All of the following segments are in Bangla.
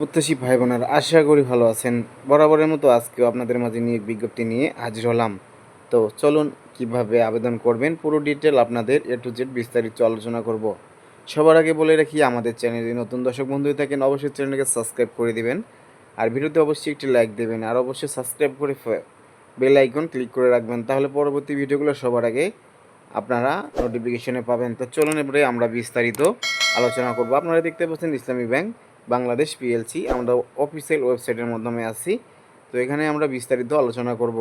প্রত্যাশী ভাই বোনেরা আশা করি ভালো আছেন। বরাবরের মতো আজকেও আপনাদের মাঝে নিয়োগ বিজ্ঞপ্তি নিয়ে হাজির হলাম। তো চলুন কীভাবে আবেদন করবেন, পুরো ডিটেল আপনাদের এ টু জেড বিস্তারিত আলোচনা করব। সবার আগে বলে রাখি, আমাদের চ্যানেলে নতুন দর্শক বন্ধু হয়ে থাকেন, অবশ্যই চ্যানেলকে সাবস্ক্রাইব করে দিবেন। আর ভিডিওতে অবশ্যই একটি লাইক দেবেন, আর অবশ্যই সাবস্ক্রাইব করে বেল আইকন ক্লিক করে রাখবেন। তাহলে পরবর্তী ভিডিওগুলো সবার আগে আপনারা নোটিফিকেশনে পাবেন। তো চলুন এবারে আমরা বিস্তারিত আলোচনা করব। আপনারা দেখতে পাচ্ছেন ইসলামী ব্যাংক। বাংলাদেশ পিএলসি আমরা অফিসিয়াল ওয়েবসাইটের মাধ্যমে আছি। তো এখানে আমরা বিস্তারিত আলোচনা করব।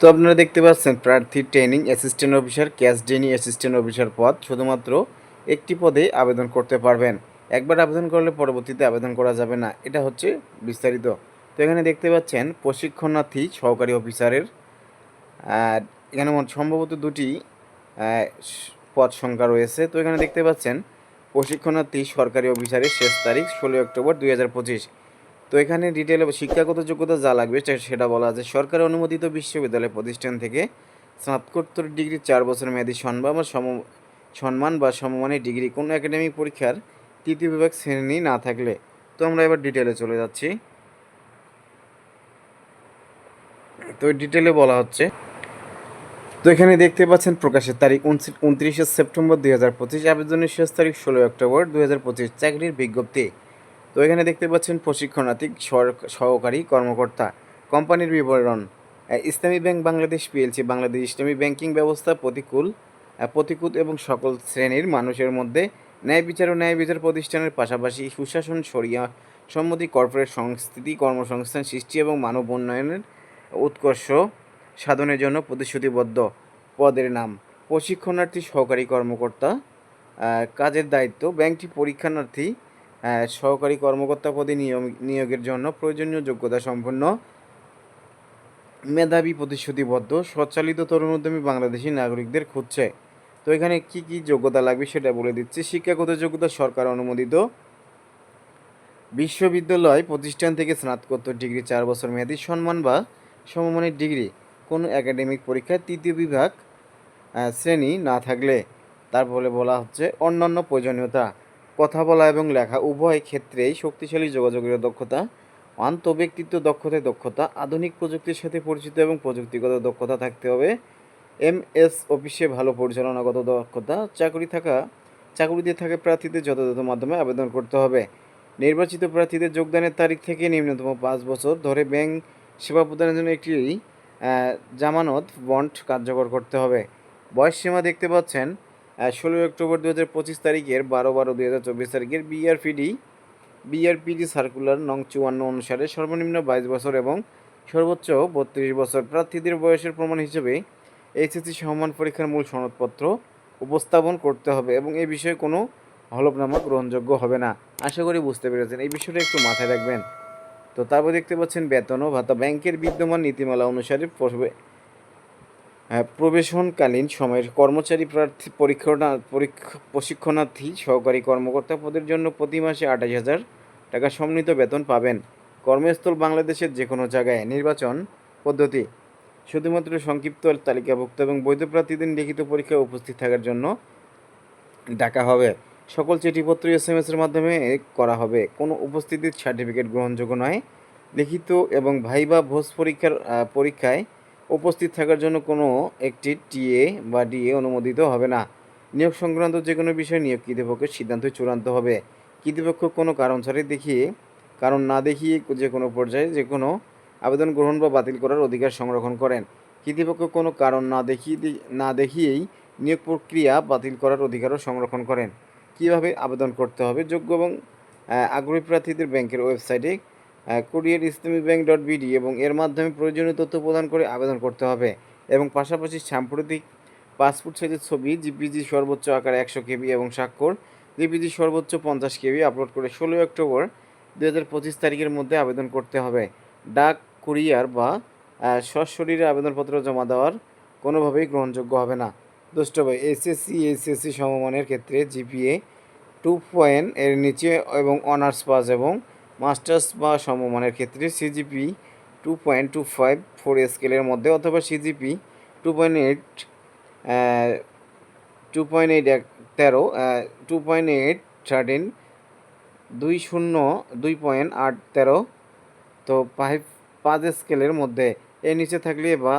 তো আপনারা দেখতে পাচ্ছেন, প্রার্থী ট্রেনিং অ্যাসিস্ট্যান্ট অফিসার ক্যাশ ডেনি অ্যাসিস্ট্যান্ট অফিসার পদ শুধুমাত্র একটি পদে আবেদন করতে পারবেন। একবার আবেদন করলে পরবর্তীতে আবেদন করা যাবে না। এটা হচ্ছে বিস্তারিত। তো এখানে দেখতে পাচ্ছেন, প্রশিক্ষণার্থী সহকারী অফিসারের এখানে সম্ভবত দুটি পদ সংখ্যা রয়েছে। তো এখানে দেখতে পাচ্ছেন প্রশিক্ষণার্থী সরকারি অফিসারের শেষ তারিখ ষোলোই অক্টোবর দুই হাজার পঁচিশ। তো এখানে ডিটেলে শিক্ষাগত যোগ্যতা যা লাগবে সেটা বলা আছে। সরকারি অনুমোদিত বিশ্ববিদ্যালয় প্রতিষ্ঠান থেকে স্নাতকোত্তর ডিগ্রি চার বছর মেয়াদী সম্মান বা সম সম্মান বা সমমানের ডিগ্রি। কোনো একাডেমিক পরীক্ষার তৃতীয় বিভাগ শ্রেণি না থাকলে। তো আমরা এবার ডিটেলে চলে যাচ্ছি। তো ডিটেলে বলা হচ্ছে তো এখানে দেখতে পাচ্ছেন প্রকাশের তারিখ উনত্রিশে সেপ্টেম্বর দুই হাজার পঁচিশ, আবেদনের শেষ তারিখ ষোলোই অক্টোবর দুই হাজার পঁচিশ, চাকরির বিজ্ঞপ্তি। তো এখানে দেখতে পাচ্ছেন প্রশিক্ষণার্থী সহকারী কর্মকর্তা। কোম্পানির বিবরণ ইসলামী ব্যাংক বাংলাদেশ পিএলসি, বাংলাদেশ ইসলামী ব্যাংকিং ব্যবস্থা প্রতিকূল প্রতিকূল এবং সকল শ্রেণির মানুষের মধ্যে ন্যায় বিচার ও ন্যায় বিচার প্রতিষ্ঠানের পাশাপাশি সুশাসন সরিয়া সম্মতি কর্পোরেট সংস্কৃতি কর্মসংস্থান সৃষ্টি এবং মানব উন্নয়নের উৎকর্ষ সাধনের জন্য প্রতিশ্রুতিবদ্ধ পদের নাম প্রশিক্ষণার্থী সহকারী কর্মকর্তা কাজের দায়িত্ব, ব্যাংকটি পরীক্ষার্থী সহকারী কর্মকর্তা পদে নিয়ম নিয়োগের জন্য প্রয়োজনীয় যোগ্যতা সম্পন্ন, মেধাবী, প্রতিশ্রুতিবদ্ধ সচ্চালিত তরুণ উদ্যমী বাংলাদেশি নাগরিকদের খুঁজছে। তো এখানে কি কি যোগ্যতা লাগবে সেটা বলে দিচ্ছি। শিক্ষাগত যোগ্যতা সরকার অনুমোদিত। বিশ্ববিদ্যালয় প্রতিষ্ঠান থেকে স্নাতকোত্তর ডিগ্রি, চার বছর মেয়াদী, সম্মান বা সমমানের ডিগ্রি। কোনো একাডেমিক পরীক্ষায় তৃতীয় বিভাগ শ্রেণি না থাকলে। তার ফলে বলা হচ্ছে অন্যান্য প্রয়োজনীয়তা। কথা বলা এবং লেখা উভয় ক্ষেত্রেই শক্তিশালী যোগাযোগের দক্ষতা আন্তঃব্যক্তিত্ব দক্ষতায় দক্ষতা, আধুনিক প্রযুক্তির সাথে পরিচিত এবং প্রযুক্তিগত দক্ষতা থাকতে হবে। এম এস অফিসে ভালো পরিচালনাগত দক্ষতা, চাকরি থাকা চাকরিতে থাকা প্রার্থীদের যথাযথ মাধ্যমে আবেদন করতে হবে। নির্বাচিত প্রার্থীদের যোগদানের তারিখ থেকে নিম্নতম পাঁচ বছর ধরে ব্যাংক সেবা প্রদানের জন্য একটি জামানত বন্ড কার্যকর করতে হবে। বয়স সীমা দেখতে পাচ্ছেন ষোলোই অক্টোবর দু হাজার পঁচিশ তারিখের বারো বারো দুই হাজার চব্বিশ তারিখের বিআরপিডি বিআরপিডি সার্কুলার নং চুয়ান্ন অনুসারে সর্বনিম্ন বাইশ বছর এবং সর্বোচ্চ বত্রিশ বছর প্রার্থীদের বয়সের প্রমাণ হিসেবে এইচএসসি সম্মান পরীক্ষার মূল সনদপত্র উপস্থাপন করতে হবে এবং এই বিষয়ে কোনো হলফনামা গ্রহণযোগ্য হবে না। আশা করি বুঝতে পেরেছেন। এই বিষয়টা একটু মাথায় রাখবেন। তো তারপর দেখতে পাচ্ছেন বেতন ও ভাতা। ব্যাংকের বিদ্যমান নীতিমালা অনুসারে প্রবে- প্রবেশনকালীন সময়ের কর্মচারী প্রার্থী পরীক্ষা পরীক্ষা প্রশিক্ষণার্থী সহকারী কর্মকর্তা পদের জন্য প্রতি মাসে আঠাশ হাজার টাকা সমন্বিত বেতন পাবেন। কর্মস্থল বাংলাদেশের যে কোনো জায়গায় নির্বাচন পদ্ধতি। শুধুমাত্র সংক্ষিপ্ত তালিকাভুক্ত এবং বৈধ প্রার্থীদের লিখিত পরীক্ষায় উপস্থিত থাকার জন্য ডাকা হবে। সকল চিঠিপত্র এস এম এর মাধ্যমে করা হবে। কোনো উপস্থিতির সার্টিফিকেট গ্রহণযোগ্য নয়। লিখিত এবং ভাইবা ভোজ পরীক্ষার পরীক্ষায় উপস্থিত থাকার জন্য কোনো একটি টিএ বা ডিএ অনুমোদিত হবে না। নিয়োগ সংক্রান্ত যে কোনো বিষয়ে নিয়োগ কর্তৃপক্ষের সিদ্ধান্ত চূড়ান্ত হবে। কর্তৃপক্ষ কোনো কারণ ছাড়াই দেখিয়ে, কারণ না দেখিয়ে যে কোনো পর্যায়ে যে কোনো আবেদন গ্রহণ বা বাতিল করার অধিকার সংরক্ষণ করেন। কর্তৃপক্ষ কোনো কারণ না দেখিয়ে, না দেখিয়েই নিয়োগ প্রক্রিয়া বাতিল করার অধিকারও সংরক্ষণ করেন। কীভাবে আবেদন করতে হবে? যোগ্য এবং আগ্রহী প্রার্থীদের ব্যাংকের ওয়েবসাইটে কোরিয়ার ইসলামী ব্যাংক ডট বিডি এবং এর মাধ্যমে প্রয়োজনীয় তথ্য প্রদান করে আবেদন করতে হবে এবং পাশাপাশি সাম্প্রতিক পাসপোর্ট সাইজের ছবি, জিপিজি সর্বোচ্চ আকার একশো কেবি এবং স্বাক্ষর, জিপিজি সর্বোচ্চ পঞ্চাশ কেবি আপলোড করে ষোলোই অক্টোবর দু হাজার পঁচিশ তারিখের মধ্যে আবেদন করতে হবে। ডাক, কুরিয়ার বা সশরীরে আবেদনপত্র জমা দেওয়ার কোনোভাবেই গ্রহণযোগ্য হবে না। দুষ্ট ভাই এসএসসি এইচএসসি সমমানের ক্ষেত্রে জিপিএ টু পয়েন্ট এর নিচে এবং অনার্স পাস এবং মাস্টার্স বা সমমানের ক্ষেত্রে CGPA two point two five four স্কেলের মধ্যে অথবা CGPA two point eight two point eight এক তেরো টু পয়েন্ট এইট থার্টিন দুই শূন্য, দুই পয়েন্ট আট তেরো, তো ফাইভ পাঁচ স্কেলের মধ্যে। এর নিচে থাকলে বা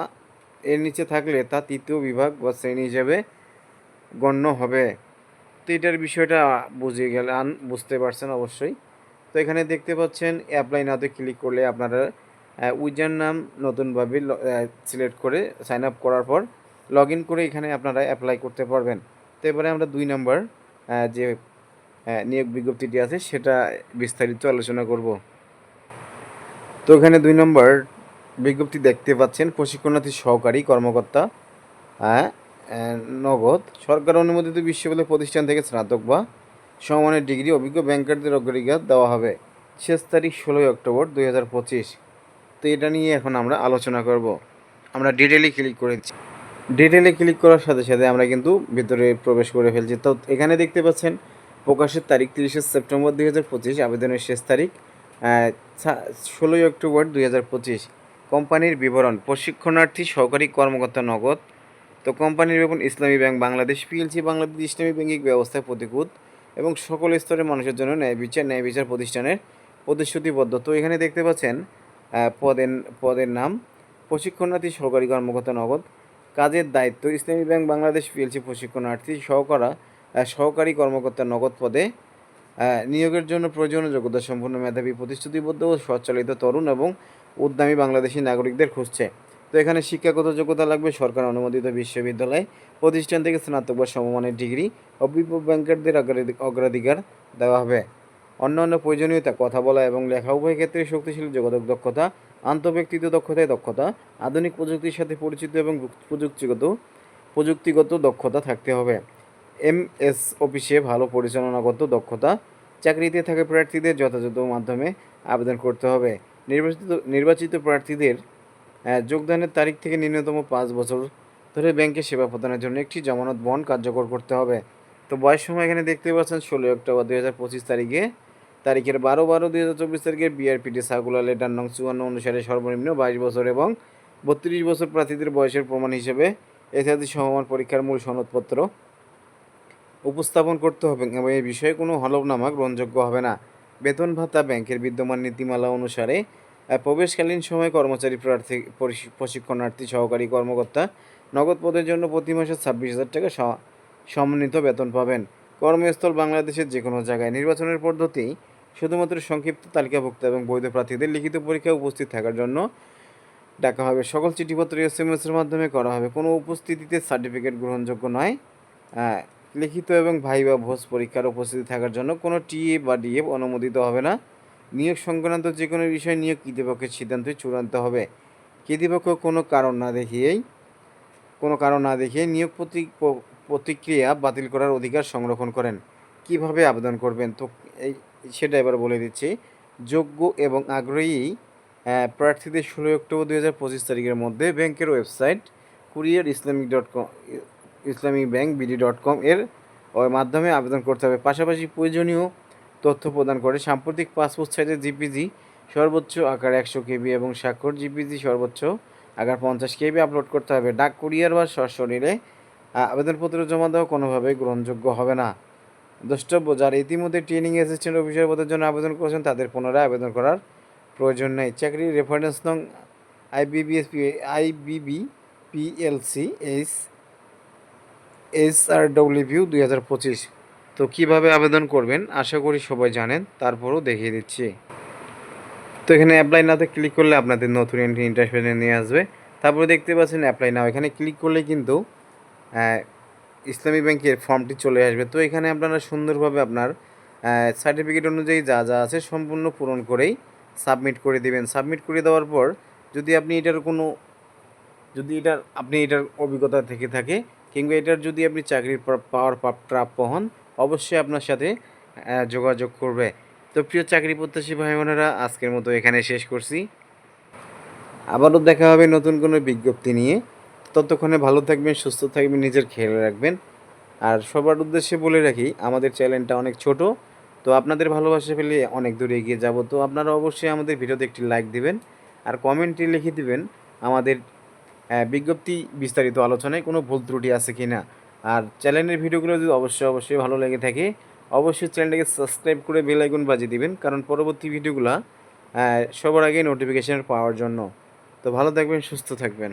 এর নিচে থাকলে তা তৃতীয় বিভাগ বা শ্রেণি হিসেবে গণ্য হবে। তো এটার বিষয়টা বুঝে গেলেন বুঝতে পারছেন অবশ্যই। তো এখানে দেখতে পাচ্ছেন অ্যাপ্লাই নাতে ক্লিক করলে আপনারা উইজার নাম নতুনভাবে সিলেক্ট করে সাইন আপ করার পর লগ করে এখানে আপনারা অ্যাপ্লাই করতে পারবেন। তো এবারে আমরা দুই নম্বর যে নিয়োগ বিজ্ঞপ্তিটি আছে সেটা বিস্তারিত আলোচনা করব। তো এখানে দুই নম্বর বিজ্ঞপ্তি দেখতে পাচ্ছেন প্রশিক্ষণার্থী সহকারী কর্মকর্তা হ্যাঁ নগদ। সরকার অনুমোদিত বিশ্ববিদ্যালয় প্রতিষ্ঠান থেকে স্নাতক বা সমমানের ডিগ্রি অভিজ্ঞ ব্যাংকারদের অগ্রাধিকার দেওয়া হবে শেষ তারিখ ষোলোই অক্টোবর দুই হাজার পঁচিশ। তো এটা নিয়ে এখন আমরা আলোচনা করব। আমরা ডিটেলে ক্লিক করেছি। ডিটেলে ক্লিক করার সাথে সাথে আমরা কিন্তু ভিতরে প্রবেশ করে ফেলছি। তো এখানে দেখতে পাচ্ছেন, প্রকাশের তারিখ তিরিশে সেপ্টেম্বর দুই হাজার পঁচিশ, আবেদনের শেষ তারিখ ষোলোই অক্টোবর দুই হাজার পঁচিশ। কোম্পানির বিবরণ, প্রশিক্ষণার্থী সহকারী কর্মকর্তা নগদ। তো কোম্পানির বিবরণ, ইসলামী ব্যাংক বাংলাদেশ পিএলসি বাংলাদেশ ইসলামী ব্যাংকিং ব্যবস্থায় প্রতিকূল এবং সকল স্তরের মানুষের জন্য ন্যায় বিচার ন্যায় বিচার প্রতিষ্ঠানের প্রতিশ্রুতিবদ্ধ। তো এখানে দেখতে পাচ্ছেন পদের পদের নাম, প্রশিক্ষণার্থী সহকারী কর্মকর্তা নগদ। কাজের দায়িত্ব, ইসলামী ব্যাংক বাংলাদেশ পিএলসি প্রশিক্ষণার্থী সহকারা সহকারী কর্মকর্তা নগদ পদে নিয়োগের জন্য প্রয়োজনীয় যোগ্যতা সম্পন্ন মেধাবী, প্রতিশ্রুতিবদ্ধ ও সচ্চালিত তরুণ এবং উদ্যমী বাংলাদেশি নাগরিকদের খুঁজছে। তো এখানে শিক্ষাগত যোগ্যতা লাগবে, সরকার অনুমোদিত বিশ্ববিদ্যালয় প্রতিষ্ঠান থেকে স্নাতক বা সমমানের ডিগ্রি অভিজ্ঞ ব্যাংকারদের অগ্রাধি- অগ্রাধিকার দেওয়া হবে। অন্যান্য প্রয়োজনীয়তা, কথা বলা এবং লেখা, উভয় ক্ষেত্রে শক্তিশালী যোগাযোগ দক্ষতা, আন্তঃব্যক্তিত্ব দক্ষতায় দক্ষতা, আধুনিক প্রযুক্তির সাথে পরিচিত এবং প্রযুক্তিগত প্রযুক্তিগত দক্ষতা থাকতে হবে। এম এস অফিসে ভালো পরিচালনাগত দক্ষতা, চাকরিতে থাকা প্রার্থীদের যথাযথ মাধ্যমে আবেদন করতে হবে। নির্বাচিত নির্বাচিত প্রার্থীদের যোগদানের তারিখ থেকে ন্যূনতম পাঁচ বছর ধরে ব্যাংকে সেবা প্রদানের জন্য একটি জামানত বন্ড কার্যকর করতে হবে। তো বয়স সময় এখানে দেখতে পাচ্ছেন, ষোলোই অক্টোবর দুই হাজার পঁচিশ তারিখে। তারিখের বারো বারো দুই হাজার চব্বিশ তারিখে বিআরপিটি সার্কুলার লেটার নং চুয়ান্ন অনুসারে সর্বনিম্ন বাইশ বছর এবং বত্রিশ বছর প্রার্থীদের বয়সের প্রমাণ হিসেবে এসআইসি সমমান পরীক্ষার মূল সনদপত্র উপস্থাপন করতে হবে এবং এই বিষয়ে কোনো হলফনামা গ্রহণযোগ্য হবে না। বেতন ভাতা, ব্যাংকের বিদ্যমান নীতিমালা অনুসারে প্রবেশকালীন সময় কর্মচারী প্রার্থী, পরিশ- প্রশিক্ষণার্থী সহকারী কর্মকর্তা নগদ পদের জন্য প্রতি মাসে ছাব্বিশ হাজার টাকা সমন্বিত বেতন পাবেন। কর্মস্থল বাংলাদেশের যে কোনো জায়গায় নির্বাচনের পদ্ধতি শুধুমাত্র সংক্ষিপ্ত তালিকাভুক্ত এবং বৈধ প্রার্থীদের লিখিত পরীক্ষায় উপস্থিত থাকার জন্য ডাকা হবে। সকল চিঠিপত্র এস এম এর মাধ্যমে করা হবে। কোনো উপস্থিতিতে সার্টিফিকেট গ্রহণযোগ্য নয়। লিখিত এবং ভাই বা ভোজ পরীক্ষার উপস্থিতি থাকার জন্য কোনো টিএ বা ডিএ অনুমোদিত হবে না। নিয়োগ সংক্রান্ত যে কোনো বিষয় নিয়োগ কর্তৃপক্ষের সিদ্ধান্তই চূড়ান্ত হবে। কর্তৃপক্ষ কোনো কারণ না দেখিয়েই কোনো কারণ না দেখিয়ে নিয়োগ প্রতি- প্রতিক্রিয়া বাতিল করার অধিকার সংরক্ষণ করেন। কীভাবে আবেদন করবেন? তো এই, সেটা এবার বলে দিচ্ছি। যোগ্য এবং আগ্রহী প্রার্থীদের ষোলোই অক্টোবর দু হাজার পঁচিশ তারিখের মধ্যে ব্যাংকের website career Islamic dot com Islamic bank BD dot com এর মাধ্যমে আবেদন করতে হবে। পাশাপাশি প্রয়োজনীয় তথ্য প্রদান করে সাম্প্রতিক পাসপোর্ট সাইজের জিপিজি, সর্বোচ্চ আকার একশো কেবি এবং স্বাক্ষর জিপিজি, সর্বোচ্চ আকার পঞ্চাশ কেবি আপলোড করতে হবে। ডাক কুরিয়ার বা সশরীরে আবেদনপত্র জমা দেওয়া কোনোভাবেই গ্রহণযোগ্য হবে না। দ্রষ্টব্য, যারা ইতিমধ্যে ট্রেনিং অ্যাসিস্ট্যান্ট অফিসার পদের জন্য আবেদন করেছেন, তাদের পুনরায় আবেদন করার প্রয়োজন নেই। চাকরির রেফারেন্স নং IBBS IBB PLC H S R W দুই হাজার পঁচিশ। তো কীভাবে আবেদন করবেন? আশা করি সবাই জানেন, তারপরও দেখিয়ে দিচ্ছি। তো এখানে অ্যাপ্লাই নাতে ক্লিক করলে আপনাদের নতুন এন্ট্রি ইন্টারফেসে নিয়ে আসবে। তারপরে দেখতে পাচ্ছেন অ্যাপ্লাই নাও এখানে ক্লিক করলে কিন্তু ইসলামী ব্যাংকের ফর্মটি চলে আসবে। তো এখানে আপনারা সুন্দরভাবে আপনার সার্টিফিকেট অনুযায়ী যা যা আছে সম্পূর্ণ পূরণ করেই সাবমিট করে দিবেন। সাবমিট করে দেওয়ার পর যদি আপনি এটার কোনো, যদি এটার, আপনি এটার অভিজ্ঞতা থেকে থাকে কিংবা এটার যদি আপনি চাকরির পাওয়ার প্রাপ- প্রাপ্য হন, অবশ্যই আপনার সাথে যোগাযোগ করবে। তো প্রিয় চাকরি প্রত্যাশী ভাই বোনেরা আজকের মতো এখানে শেষ করছি। আবারও দেখা হবে নতুন কোনো বিজ্ঞপ্তি নিয়ে। ততক্ষণে ভালো থাকবেন, সুস্থ থাকবেন, নিজের খেয়াল রাখবেন। আর সবার উদ্দেশ্যে বলে রাখি, আমাদের চ্যানেলটা অনেক ছোট, তো আপনাদের ভালোবাসা পেলে অনেক দূর এগিয়ে যাব। তো আপনারা অবশ্যই আমাদের ভিডিওতে একটি লাইক দিবেন, আর কমেন্টে লিখে দিবেন, আমাদের বিজ্ঞপ্তি বিস্তারিত আলোচনায় কোনো ভুল ত্রুটি আছে কি না? আর চ্যানেলের ভিডিওগুলো যদি অবশ্যই অবশ্যই ভালো লেগে থাকে, অবশ্যই চ্যানেলটাকে সাবস্ক্রাইব করে বেল বাজিয়ে দিবেন, কারণ পরবর্তী ভিডিওগুলো সবার আগে নোটিফিকেশন পাওয়ার জন্য। তো ভালো থাকবেন, সুস্থ থাকবেন।